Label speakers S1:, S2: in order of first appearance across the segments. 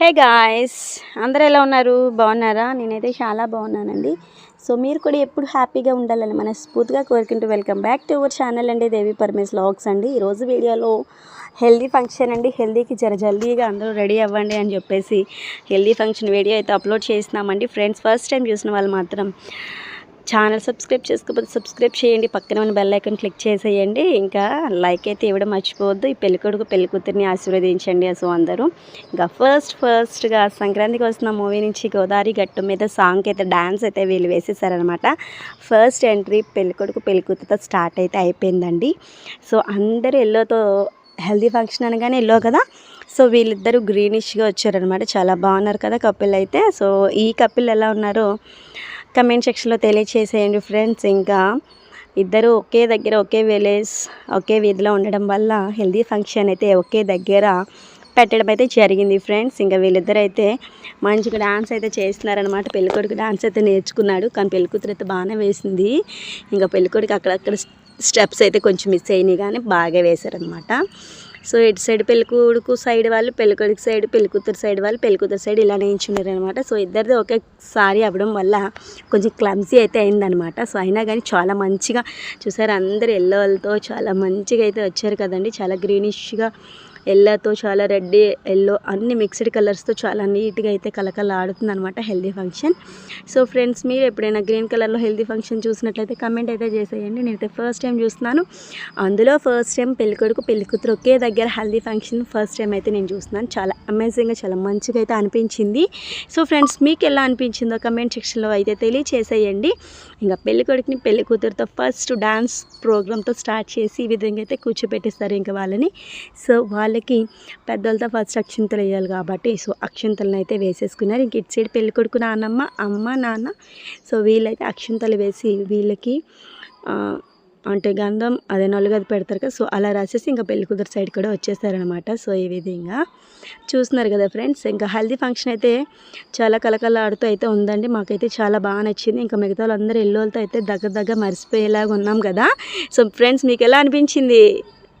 S1: Hey guys అందరూ ఎలా ఉన్నారు? బాగున్నారా? నేనైతే చాలా బాగున్నానండి. సో మీరు కూడా ఎప్పుడు హ్యాపీగా ఉండాలని మనస్ఫూర్తిగా కోరుకుంటూ welcome back to our channel అండి దేవి పరమేశ్ లాగ్స్ అండి. ఈరోజు వీడియోలో హెల్దీ ఫంక్షన్ అండి. హెల్దీకి జర జల్దీగా అందరూ రెడీ అవ్వండి అని చెప్పేసి హెల్దీ ఫంక్షన్ వీడియో అయితే అప్లోడ్ చేసినామండి ఫ్రెండ్స్ ఫస్ట్ టైం చూసిన వాళ్ళు మాత్రం ఛానల్ సబ్స్క్రైబ్ చేసుకోకపోతే సబ్స్క్రైబ్ చేయండి. పక్కన ఉన్న బెల్ ఐకాన్ క్లిక్ చేసేయండి. ఇంకా లైక్ అయితే ఇవ్వడం మర్చిపోవద్దు. ఈ పెళ్ళికొడుకు పెళ్ళి కూతుర్ని ఆశీర్వదించండి సో అందరూ. ఇంకా ఫస్ట్ ఫస్ట్గా సంక్రాంతికి వస్తున్న మూవీ నుంచి గోదావరి గట్టు మీద సాంగ్ అయితే డ్యాన్స్ అయితే వీళ్ళు వేసేసారనమాట ఫస్ట్ ఎంట్రీ పెళ్ళికొడుకు పెళ్ళి కూతురుతో స్టార్ట్ అయితే అయిపోయిందండి. సో అందరూ ఎల్లోతో హెల్దీ ఫంక్షన్ అనగానే ఎల్లో కదా? సో వీళ్ళిద్దరూ గ్రీనిష్గా వచ్చారనమాట చాలా బాగున్నారు కదా కపిల్ అయితే. సో ఈ కపిల్ ఎలా ఉన్నారో కమెంట్ సెక్షన్లో తెలియచేసేయండి ఫ్రెండ్స్ ఇంకా ఇద్దరు ఒకే దగ్గర ఒకే విలేజ్ ఒకే వీధిలో ఉండడం వల్ల హెల్దీ ఫంక్షన్ అయితే ఒకే దగ్గర పెట్టడం అయితే జరిగింది ఫ్రెండ్స్ ఇంకా వీళ్ళిద్దరు అయితే మంచిగా డాన్స్ అయితే చేస్తున్నారనమాట పెళ్ళికొడుకు డాన్స్ అయితే నేర్చుకున్నాడు. కానీ పెళ్ళికూతురు అయితే బాగానే వేసింది. ఇంకా పెళ్ళికొడుకు అక్కడక్కడ స్టెప్స్ అయితే కొంచెం మిస్ అయినాయి కానీ బాగా వేశారనమాట సో ఇటు సైడ్ పెళ్ళికూడుకు సైడ్ వాళ్ళు పెళ్ళికొడుకు సైడ్ పెళ్ళికూతురు సైడ్ వాళ్ళు పెళ్ళికూతురు సైడ్ ఇలా నేర్చున్నారు అనమాట సో ఇద్దరిది ఒకేసారి అవ్వడం వల్ల కొంచెం క్లమ్సీ అయితే అయిందనమాట సో అయినా కానీ చాలా మంచిగా చూసారు అందరు ఎల్లోలతో చాలా మంచిగా అయితే వచ్చారు కదండి. చాలా గ్రీనిష్గా ఎల్లోతో చాలా రెడ్ ఎల్లో అన్ని మిక్స్డ్ కలర్స్తో చాలా నీట్గా అయితే కలకల ఆడుతుంది అనమాట హెల్దీ ఫంక్షన్. సో ఫ్రెండ్స్ మీరు ఎప్పుడైనా గ్రీన్ కలర్లో హెల్దీ ఫంక్షన్ చూసినట్లయితే కమెంట్ అయితే చేసేయండి. నేనైతే ఫస్ట్ టైం చూస్తున్నాను. అందులో ఫస్ట్ టైం పెళ్ళికొడుకు పెళ్ళికూతురు ఒకే దగ్గర హెల్దీ ఫంక్షన్ ఫస్ట్ టైం అయితే నేను చూస్తున్నాను. చాలా అమేజింగ్గా చాలా మంచిగా అయితే అనిపించింది. సో ఫ్రెండ్స్ మీకు ఎలా అనిపించిందో కమెంట్ సెక్షన్లో అయితే తెలియచేసేయండి. ఇంకా పెళ్ళికొడుకుని పెళ్ళి కూతురుతో ఫస్ట్ డాన్స్ ప్రోగ్రామ్తో స్టార్ట్ చేసి ఈ విధంగా అయితే కూర్చోపెట్టిస్తారు ఇంకా వాళ్ళని. సో వాళ్ళకి పెద్దలతో ఫస్ట్ అక్షింతలు వేయాలి కాబట్టి సో అక్షింతలను అయితే వేసేసుకున్నారు. ఇంక ఇటు సైడ్ పెళ్ళి కొడుకు నాన్నమ్మ అమ్మ నాన్న. సో వీళ్ళైతే అక్షింతలు వేసి వీళ్ళకి అంటే గంధం అదే నలుగది పెడతారు కదా సో అలా రాసేసి ఇంకా పెళ్ళికూతురు సైడ్ కూడా వచ్చేసారనమాట సో ఈ విధంగా చూస్తున్నారు కదా ఫ్రెండ్స్. ఇంకా హల్దీ ఫంక్షన్ అయితే చాలా కలకలాడుతూ అయితే ఉందండి. మాకైతే చాలా బాగా నచ్చింది. ఇంకా మిగతా వాళ్ళందరూ ఎల్లోళ్ళతో అయితే దగ్గర దగ్గర మర్చిపోయేలాగా ఉన్నాం కదా. సో ఫ్రెండ్స్ మీకు ఎలా అనిపించింది?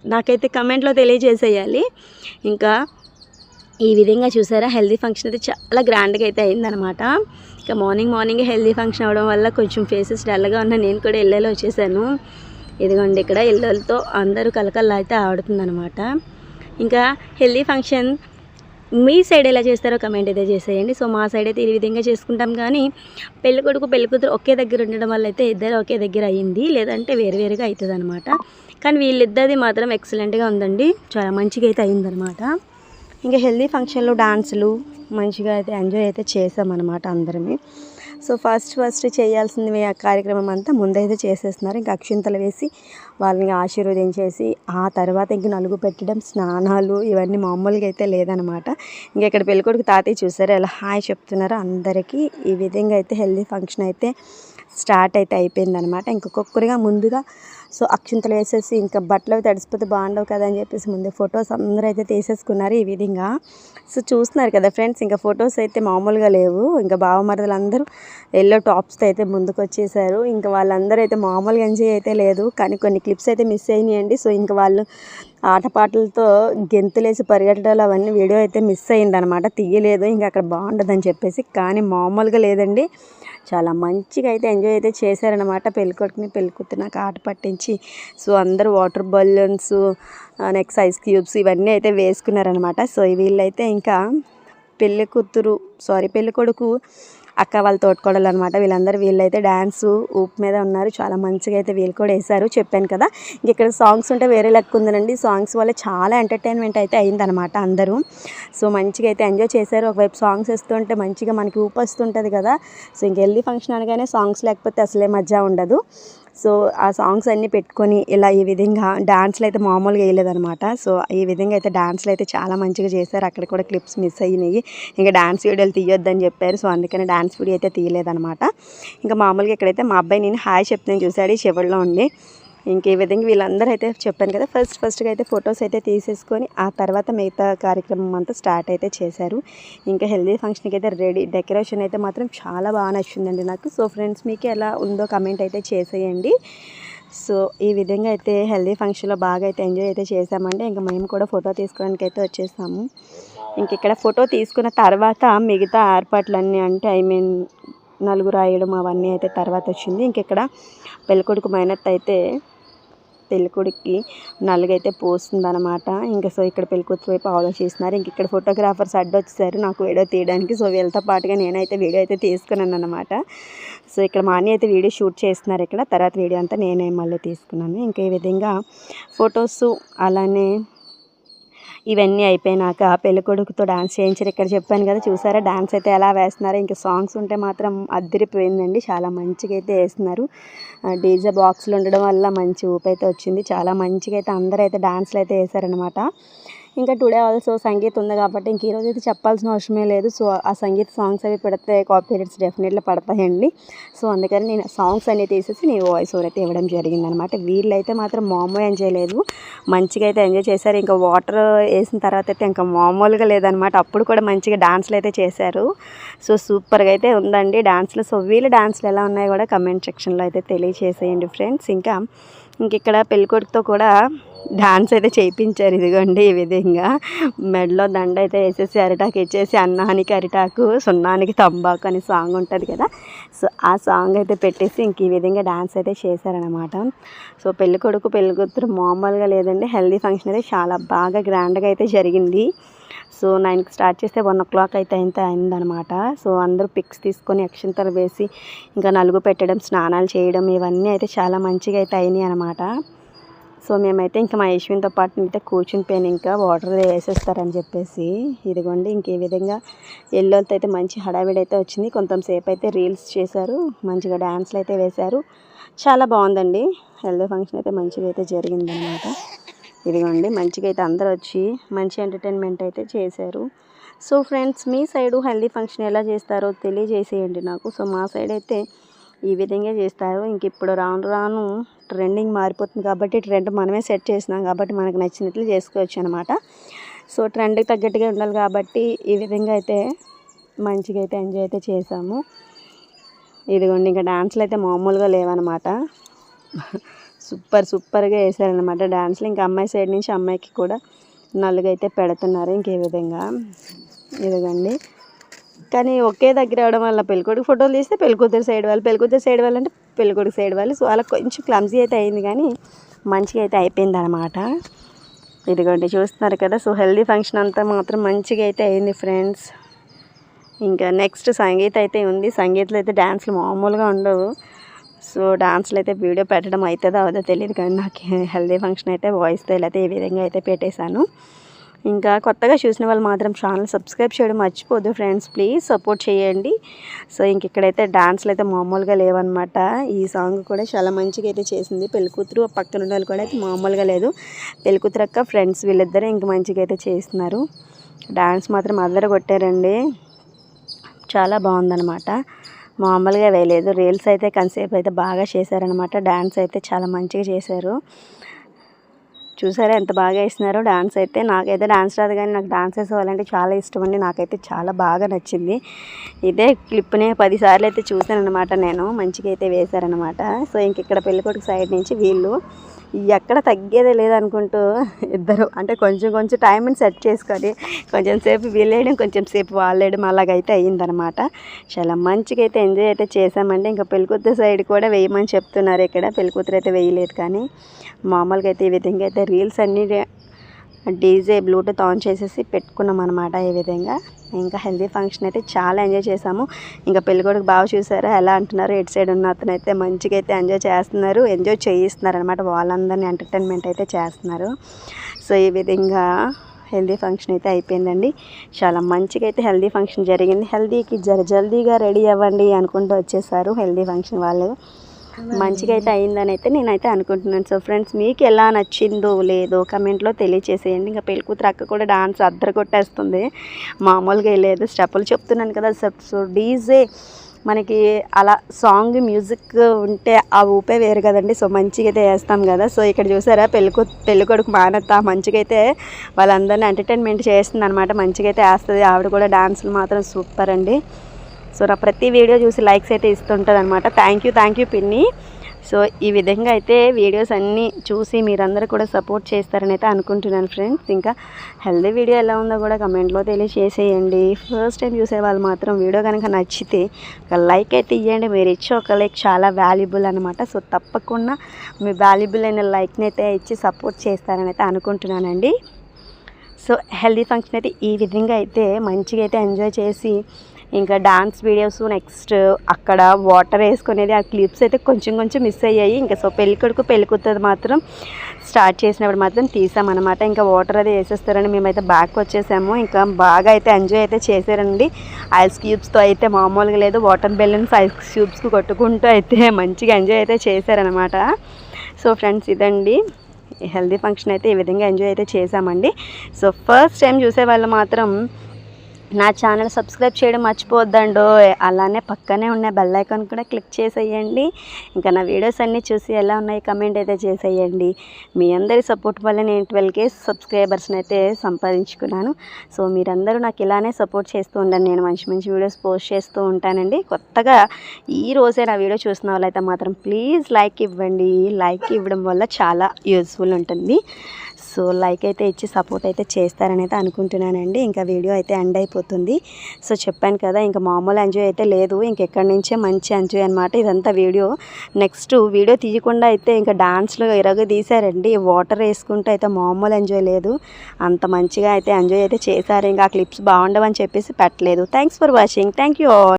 S1: నాకైతే కమెంట్లో తెలియజేసేయాలి. ఇంకా ఈ విధంగా చూసారా హెల్దీ ఫంక్షన్ అయితే చాలా గ్రాండ్గా అయితే అయిందనమాట ఇక మార్నింగ్ మార్నింగ్ హెల్దీ ఫంక్షన్ అవడం వల్ల కొంచెం ఫేసెస్ డల్గా ఉన్న నేను కూడా ఎల్లోలో వచ్చేసాను. ఇదిగోండి ఇక్కడ ఎల్లెలతో అందరూ కలకల్లా అయితే ఆడుతుందనమాట ఇంకా హెల్దీ ఫంక్షన్ మీ సైడ్ ఎలా చేస్తారో కమెంట్ అయితే చేసేయండి. సో మా సైడ్ అయితే ఈ విధంగా చేసుకుంటాం. కానీ పెళ్ళి కొడుకు పెళ్ళి కూతురు ఒకే దగ్గర ఉండడం వల్ల అయితే ఇద్దరు ఒకే దగ్గర అయ్యింది. లేదంటే వేరువేరుగా అవుతుంది అనమాట కానీ వీళ్ళిద్దరిది మాత్రం ఎక్సలెంట్గా ఉందండి. చాలా మంచిగా అయితే అయిందనమాట ఇంకా హెల్దీ ఫంక్షన్లో డాన్సులు మంచిగా అయితే ఎంజాయ్ అయితే చేసామన్నమాట అందరమే. సో ఫస్ట్ ఫస్ట్ చేయాల్సింది ఆ కార్యక్రమం అంతా ముందైతే చేసేస్తున్నారు. ఇంకా అక్షింతలు వేసి వాళ్ళని ఆశీర్వదించేసి ఆ తర్వాత ఇంక నలుగు పెట్టడం స్నానాలు ఇవన్నీ మామూలుగా అయితే లేదనమాట. ఇంకా ఇక్కడ పెళ్ళికొడుకు తాతయ్య చూసారు ఎలా హాయ్ చెప్తున్నారు అందరికీ ఈ విధంగా అయితే హెల్దీ ఫంక్షన్ అయితే స్టార్ట్ అయితే అయిపోయిందనమాట ఇంకొకొక్కరిగా ముందుగా సో అక్షింతలు వేసేసి ఇంకా బట్టలు అవి తడిసిపోతే బాగుండవు కదా అని చెప్పేసి ముందే ఫొటోస్ అందరూ అయితే తీసేసుకున్నారు ఈ విధంగా. సో చూస్తున్నారు కదా ఫ్రెండ్స్ ఇంకా ఫొటోస్ అయితే మామూలుగా లేవు. ఇంకా బావమరదలు అందరూ ఎల్లో టాప్స్తో అయితే ముందుకు వచ్చేసారు ఇంకా వాళ్ళందరూ అయితే మామూలుగా ఎంజాయ్ అయితే లేదు. కానీ కొన్ని క్లిప్స్ అయితే మిస్ అయినాయండి. సో ఇంకా వాళ్ళు ఆటపాటలతో గెంతులేసి పరిగెట్టడాలు అవన్నీ వీడియో అయితే మిస్ అయిందనమాట తీయలేదు ఇంకా అక్కడ బాగుండదని చెప్పేసి. కానీ మామూలుగా లేదండి. చాలా మంచిగా అయితే ఎంజాయ్ అయితే చేశారనమాట పెళ్ళికొడుకుని పెళ్ళికూతురు నాకు ఆట పట్టించి. సో అందరూ water balloons next ice cubes ఇవన్నీ అయితే వేసుకున్నారనమాట సో వీళ్ళైతే ఇంకా పెళ్ళి కూతురు సారీ పెళ్ళి కొడుకు అక్క వాళ్ళ తోడుకోడలు అనమాట వీళ్ళందరూ వీళ్ళైతే డ్యాన్స్ ఊపు మీద ఉన్నారు. చాలా మంచిగా అయితే వీళ్ళు కూడా వేశారు. చెప్పాను కదా ఇక్కడ సాంగ్స్ ఉంటే వేరే లెక్క ఉందనండి సాంగ్స్ వల్ల చాలా ఎంటర్టైన్మెంట్ అయితే అయిందనమాట అందరూ. సో మంచిగా అయితే ఎంజాయ్ చేశారు. ఒకవైపు సాంగ్స్ వేస్తుంటే మంచిగా మనకి ఊపు వస్తుంటుంది కదా. సో ఇంక ఫంక్షన్ అనగానే సాంగ్స్ లేకపోతే అసలే మజా ఉండదు. సో ఆ సాంగ్స్ అన్నీ పెట్టుకొని ఇలా ఈ విధంగా డాన్స్లు అయితే మామూలుగా వేయలేదనమాట సో ఈ విధంగా అయితే డాన్స్లు అయితే చాలా మంచిగా చేశారు. అక్కడ కూడా క్లిప్స్ మిస్ అయినాయి. ఇంకా డాన్స్ వీడియోలు తీయొద్దని చెప్పారు. సో అందుకని డాన్స్ వీడియో అయితే తీయలేదనమాట ఇంకా మామూలుగా ఇక్కడైతే మా అబ్బాయి నేను హాయ్ చెప్తాను చూశాడు చివరిలో ఉండి ఇంకే ఈ విధంగా వీళ్ళందరూ అయితే చెప్పాను కదా ఫస్ట్ ఫస్ట్గా అయితే ఫొటోస్ అయితే తీసేసుకొని ఆ తర్వాత మిగతా కార్యక్రమం అంతా స్టార్ట్ అయితే చేశారు. ఇంకా హెల్దీ ఫంక్షన్కి అయితే రెడీ డెకరేషన్ అయితే మాత్రం చాలా బాగా నచ్చిందండి నాకు. సో ఫ్రెండ్స్ మీకు ఎలా ఉందో కమెంట్ అయితే చేసేయండి. సో ఈ విధంగా అయితే హెల్దీ ఫంక్షన్లో బాగా అయితే ఎంజాయ్ అయితే చేసామండి ఇంకా మేము కూడా ఫోటో తీసుకోవడానికి అయితే వచ్చేసాము. ఇంక ఇక్కడ ఫోటో తీసుకున్న తర్వాత మిగతా ఏర్పాట్లన్నీ అంటే ఐ మీన్ నలుగురు రాయడం అవన్నీ అయితే తర్వాత వచ్చింది. ఇంక ఇక్కడ పెళ్ళికొడుకు మైనత్ అయితే పెళ్ళికొడుక్కి నలుగైతే పోస్తుందనమాట ఇంకా సో ఇక్కడ పెళ్ళికూతురు వైపు ఆలోచిస్తున్నారు ఇంక ఇక్కడ ఫోటోగ్రాఫర్స్ అడ్డొచ్చేసారు నాకు వీడియో తీయడానికి సో వీళ్ళతో పాటుగా నేనైతే వీడియో అయితే తీసుకున్నాను అనమాట సో ఇక్కడ మా అన్నయ్య అయితే వీడియో షూట్ చేస్తున్నారు ఇక్కడ. తర్వాత వీడియో అంతా నేనే మళ్ళీ తీసుకున్నాను. ఇంకా ఈ విధంగా ఫొటోస్ అలానే ఇవన్నీ అయిపోయినాక పెళ్ళికొడుకుతో డాన్స్ చేయించారు. ఇక్కడ చెప్పాను కదా చూసారా? డాన్స్ అయితే ఎలా వేస్తున్నారు? ఇంకా సాంగ్స్ ఉంటే మాత్రం అద్దరిపోయిందండి. చాలా మంచిగా అయితే వేస్తున్నారు. డీజే బాక్స్లు ఉండడం వల్ల మంచి ఊపు అయితే వచ్చింది. చాలా మంచిగా అయితే అందరూ అయితే డాన్స్లు అయితే వేశారనమాట ఇంకా టుడే ఆల్సో సంగీత్ ఉంది కాబట్టి ఇంక ఈరోజు అయితే చెప్పాల్సిన అవసరమే లేదు. సో ఆ సంగీత్ సాంగ్స్ అవి పెడితే కాపీరైట్స్ డెఫినెట్లీ పడతాయండి. సో అందుకని నేను సాంగ్స్ అనేవి తీసేసి నేను వాయిస్ ఓవర్ అయితే ఇవ్వడం జరిగిందనమాట వీళ్ళైతే మాత్రం మామూలు ఎంజాయ్ లేదు. మంచిగా అయితే ఎంజాయ్ చేశారు. ఇంకా వాటర్ వేసిన తర్వాత అయితే ఇంకా మామూలుగా లేదనమాట అప్పుడు కూడా మంచిగా డాన్స్లు అయితే చేశారు. సో సూపర్గా అయితే ఉందండి డాన్స్లు సో వీళ్ళ డాన్స్లు ఎలా ఉన్నాయో కూడా కమెంట్ సెక్షన్లో అయితే తెలియచేసేయండి ఫ్రెండ్స్ ఇంకా ఇంక ఇక్కడ పెళ్ళికొడుకుతో కూడా డాన్స్ అయితే చేయించారు ఇదిగోండి ఈ విధంగా. మెడలో దండ అయితే వేసేసి అరిటాకు ఇచ్చేసి అన్నానికి అరిటాకు సున్నానికి తంబాకు అనే సాంగ్ ఉంటుంది కదా. సో ఆ సాంగ్ అయితే పెట్టేసి ఇంక ఈ విధంగా డాన్స్ అయితే చేశారనమాట సో పెళ్ళి కొడుకు పెళ్ళి కూతురు మామూలుగా లేదండి. హెల్దీ ఫంక్షన్ అయితే చాలా బాగా గ్రాండ్గా అయితే జరిగింది. సో నైన్కి స్టార్ట్ చేస్తే వన్ ఓ క్లాక్ అయితే అయితే అయిందనమాట సో అందరూ పిక్స్ తీసుకొని అక్షంతలు వేసి ఇంకా నలుగు పెట్టడం స్నానాలు చేయడం ఇవన్నీ అయితే చాలా మంచిగా అయితే అయినాయి అనమాట సో మేమైతే ఇంకా మా యశ్విన్తో పాటు అయితే కూర్చుని పోయిన. ఇంకా వాటర్ వేసేస్తారని చెప్పేసి. ఇదిగోండి ఇంక ఈ విధంగా ఎల్లోతో అయితే మంచి హడావిడి అయితే వచ్చింది. కొంతసేపు అయితే రీల్స్ చేశారు. మంచిగా డ్యాన్స్లు అయితే వేశారు. చాలా బాగుందండి. హెల్దీ ఫంక్షన్ అయితే మంచిగా అయితే జరిగిందనమాట. ఇదిగోండి మంచిగా అయితే అందరూ వచ్చి మంచి ఎంటర్టైన్మెంట్ అయితే చేశారు. సో ఫ్రెండ్స్ మీ సైడు హెల్దీ ఫంక్షన్ ఎలా చేస్తారో తెలియజేసేయండి నాకు. సో మా సైడ్ అయితే ఈ విధంగా చేస్తారు. ఇంక ఇప్పుడు రాను రాను ట్రెండింగ్ మారిపోతుంది కాబట్టి ట్రెండ్ మనమే సెట్ చేసినాం కాబట్టి మనకు నచ్చినట్లు చేసుకోవచ్చు అనమాట సో ట్రెండ్కి తగ్గట్టుగా ఉండాలి కాబట్టి ఈ విధంగా అయితే మంచిగా అయితే ఎంజాయ్ అయితే చేసాము ఇదిగోండి ఇంకా డాన్స్లు అయితే మామూలుగా లేవన్నమాట. సూపర్ సూపర్గా వేసారనమాట డాన్స్లు. ఇంకా అమ్మాయి సైడ్ నుంచి అమ్మాయికి కూడా నలుగైతే పెడుతున్నారు ఇంకే విధంగా. ఇదిగండి. కానీ ఒకే దగ్గర అవడం వల్ల పెళ్ళికొడుకు ఫోటోలు తీస్తే పెళ్ళికూతురు సైడ్ వాళ్ళు పెళ్ళికూతురు సైడ్ వాళ్ళు అంటే పెళ్ళికొడుకు సైడ్ వాళ్ళు. సో అలా కొంచెం క్లమ్జీ అయితే అయింది కానీ మంచిగా అయితే అయిపోయింది అనమాట ఇదిగోండి చూస్తున్నారు కదా సో హెల్దీ ఫంక్షన్ అంతా మాత్రం మంచిగా అయితే అయింది ఫ్రెండ్స్ ఇంకా నెక్స్ట్ సంగీత అయితే ఉంది. సంగీతలో అయితే డ్యాన్స్లు మామూలుగా ఉండవు. సో డాన్స్లో అయితే వీడియో పెట్టడం అవుతుందో అవుతుందో తెలియదు కానీ నాకు హెల్దీ ఫంక్షన్ అయితే వాయిస్తో అయితే ఈ విధంగా అయితే పెట్టేశాను. ఇంకా కొత్తగా చూసిన వాళ్ళు మాత్రం ఛానల్ సబ్స్క్రైబ్ చేయడం మర్చిపోదు ఫ్రెండ్స్ ప్లీజ్ సపోర్ట్ చేయండి. సో ఇంక ఇక్కడైతే డాన్స్లు అయితే మామూలుగా లేవన్నమాట. ఈ సాంగ్ కూడా చాలా మంచిగా అయితే చేసింది. పెళ్ళికూతురు పక్కన ఉన్న వాళ్ళు కూడా అయితే మామూలుగా లేదు. పెళ్ళికూతురు అక్క ఫ్రెండ్స్ వీళ్ళిద్దరే ఇంక మంచిగా అయితే చేస్తున్నారు. డాన్స్ మాత్రం అందరూ కొట్టారండి. చాలా బాగుందన్నమాట. మామూలుగా వేయలేదు. రీల్స్ అయితే కన్సేపు అయితే బాగా చేశారనమాట డ్యాన్స్ అయితే చాలా మంచిగా చేశారు. చూసారా ఎంత బాగా వేసినారో డాన్స్ అయితే. నాకైతే డాన్స్ రాదు కానీ నాకు డాన్స్ వేసేవాళ్ళంటే చాలా ఇష్టం అండి. నాకైతే చాలా బాగా నచ్చింది. ఇదే క్లిప్నే పదిసార్లు అయితే చూశాను అనమాట నేను. మంచిగా అయితే వేశారనమాట సో ఇంక ఇక్కడ పెళ్ళికొడుకు సైడ్ నుంచి వీళ్ళు ఎక్కడ తగ్గేదే లేదనుకుంటూ ఇద్దరు. అంటే కొంచెం కొంచెం టైంని సెట్ చేసుకొని కొంచెం సేపు వీళ్ళేయడం కొంచెం సేపు వాళ్ళేయడం అలాగైతే అయ్యిందనమాట. చాలా మంచిగా అయితే ఎంజాయ్ అయితే చేసామండి ఇంకా పెళ్ళికూతురు సైడ్ కూడా వేయమని చెప్తున్నారు ఇక్కడ పెళ్ళికూతురు అయితే వేయలేదు కానీ మామూలుగా అయితే ఈ విధంగా అయితే రీల్స్ అన్నీ డీజే బ్లూటూత్ ఆన్ చేసేసి పెట్టుకున్నాం అనమాట ఈ విధంగా. ఇంకా హెల్దీ ఫంక్షన్ అయితే చాలా ఎంజాయ్ చేసాము ఇంకా పెళ్ళికొడుకు బాగా చూసారు ఎలా అంటున్నారు ఎటు సైడ్ ఉన్న అతను అయితే మంచిగా అయితే ఎంజాయ్ చేస్తున్నారు. ఎంజాయ్ చేయిస్తున్నారు అనమాట వాళ్ళందరినీ ఎంటర్టైన్మెంట్ అయితే చేస్తున్నారు. సో ఈ విధంగా హెల్దీ ఫంక్షన్ అయితే అయిపోయిందండి. చాలా మంచిగా అయితే హెల్దీ ఫంక్షన్ జరిగింది. హెల్దీకి జర జల్దీగా రెడీ అవ్వండి అనుకుంటూ వచ్చేసారు హెల్దీ ఫంక్షన్ వాళ్ళు. మంచిగా అయితే అయిందని అయితే నేనైతే అనుకుంటున్నాను. సో ఫ్రెండ్స్ మీకు ఎలా నచ్చిందో లేదో కమెంట్లో తెలియచేసేయండి. ఇంకా పెళ్ళి కూతురు అక్క కూడా డాన్స్ అద్దరు కొట్టేస్తుంది. మామూలుగా లేదు. స్టెప్పులు చెప్తున్నాను కదా. సో డీజే మనకి అలా సాంగ్ మ్యూజిక్ ఉంటే ఆ ఊపే వేరు కదండి. సో మంచిగా అయితే వేస్తాం కదా. సో ఇక్కడ చూసారా పెళ్ళికొ పెళ్ళికొడుకు మానత్త మంచిగా అయితే వాళ్ళందరినీ ఎంటర్టైన్మెంట్ చేస్తుంది అనమాట మంచిగా అయితే వేస్తుంది. ఆవిడ కూడా డాన్సులు మాత్రం సూపర్ అండి. సో నా ప్రతి వీడియో చూసి లైక్స్ అయితే ఇస్తుంటుంది అనమాట థ్యాంక్ యూ థ్యాంక్ యూ పిన్ని. సో ఈ విధంగా అయితే వీడియోస్ అన్నీ చూసి మీరందరూ కూడా సపోర్ట్ చేస్తారని అయితే అనుకుంటున్నాను ఫ్రెండ్స్. ఇంకా హెల్దీ వీడియో ఎలా ఉందో కూడా కమెంట్లో తెలియజేసేయండి. ఫస్ట్ టైం చూసే వాళ్ళు మాత్రం వీడియో కనుక నచ్చితే ఒక లైక్ అయితే ఇవ్వండి మీరు ఇచ్చే ఒక లైక్ చాలా వాల్యుబుల్ అనమాట సో తప్పకుండా మీ వాల్యుబుల్ అయిన లైక్ని అయితే ఇచ్చి సపోర్ట్ చేస్తారని అయితే అనుకుంటున్నానండి. సో హెల్దీ ఫంక్షన్ అయితే ఈ విధంగా అయితే మంచిగా అయితే ఎంజాయ్ చేసి ఇంకా డాన్స్ వీడియోస్ నెక్స్ట్ అక్కడ వాటర్ వేసుకునేది ఆ క్లిప్స్ అయితే కొంచెం కొంచెం మిస్ అయ్యాయి. ఇంకా సో పెళ్ళికొడుకు పెళ్ళికూతురు మాత్రం స్టార్ట్ చేసినప్పుడు మాత్రం తీసామన్నమాట. ఇంకా వాటర్ అది వేసేస్తారని మేమైతే బ్యాక్ వచ్చేసాము. ఇంకా బాగా అయితే ఎంజాయ్ అయితే చేశారండి. ఐస్ క్యూబ్స్తో అయితే మామూలుగా లేదు. వాటర్ బెలూన్స్ ఐస్ క్యూబ్స్కి కొట్టుకుంటూ అయితే మంచిగా ఎంజాయ్ అయితే చేశారనమాట సో ఫ్రెండ్స్ ఇదండి. హెల్దీ ఫంక్షన్ అయితే ఈ విధంగా ఎంజాయ్ అయితే చేశామండి. సో ఫస్ట్ టైం చూసే వాళ్ళు మాత్రం నా ఛానల్ సబ్స్క్రైబ్ చేయడం మర్చిపోవద్దండో. అలానే పక్కనే ఉన్న బెల్ ఐకాన్ కూడా క్లిక్ చేసేయండి. ఇంకా నా వీడియోస్ అన్నీ చూసి ఎలా ఉన్నాయి కమెంట్ అయితే చేసేయండి. మీ అందరి సపోర్ట్ వల్ల నేను ట్వెల్వ్ కే సబ్స్క్రైబర్స్ని అయితే సంపాదించుకున్నాను. సో మీరందరూ నాకు ఇలానే సపోర్ట్ చేస్తూ ఉండండి. నేను మంచి మంచి వీడియోస్ పోస్ట్ చేస్తూ ఉంటానండి. కొత్తగా ఈ రోజే నా వీడియో చూసిన వాళ్ళైతే మాత్రం ప్లీజ్ లైక్ ఇవ్వండి. లైక్ ఇవ్వడం వల్ల చాలా యూస్ఫుల్ ఉంటుంది. సో లైక్ అయితే ఇచ్చి సపోర్ట్ అయితే చేస్తారని అయితే అనుకుంటున్నానండి. ఇంకా వీడియో అయితే ఎండ్ అయిపోతుంది. సో చెప్పాను కదా ఇంకా మామూలు ఎంజాయ్ అయితే లేదు. ఇంకెక్కడి నుంచే మంచి ఎంజాయ్ అనమాట ఇదంతా వీడియో. నెక్స్ట్ వీడియో తీయకుండా అయితే ఇంకా డాన్స్లో ఇరగ తీశారండి. వాటర్ వేసుకుంటే అయితే మామూలు ఎంజాయ్ లేదు. అంత మంచిగా అయితే ఎంజాయ్ అయితే చేశారు. ఇంకా ఆ క్లిప్స్ బాగుండవని చెప్పేసి పెట్టలేదు. Thanks for watching thank you all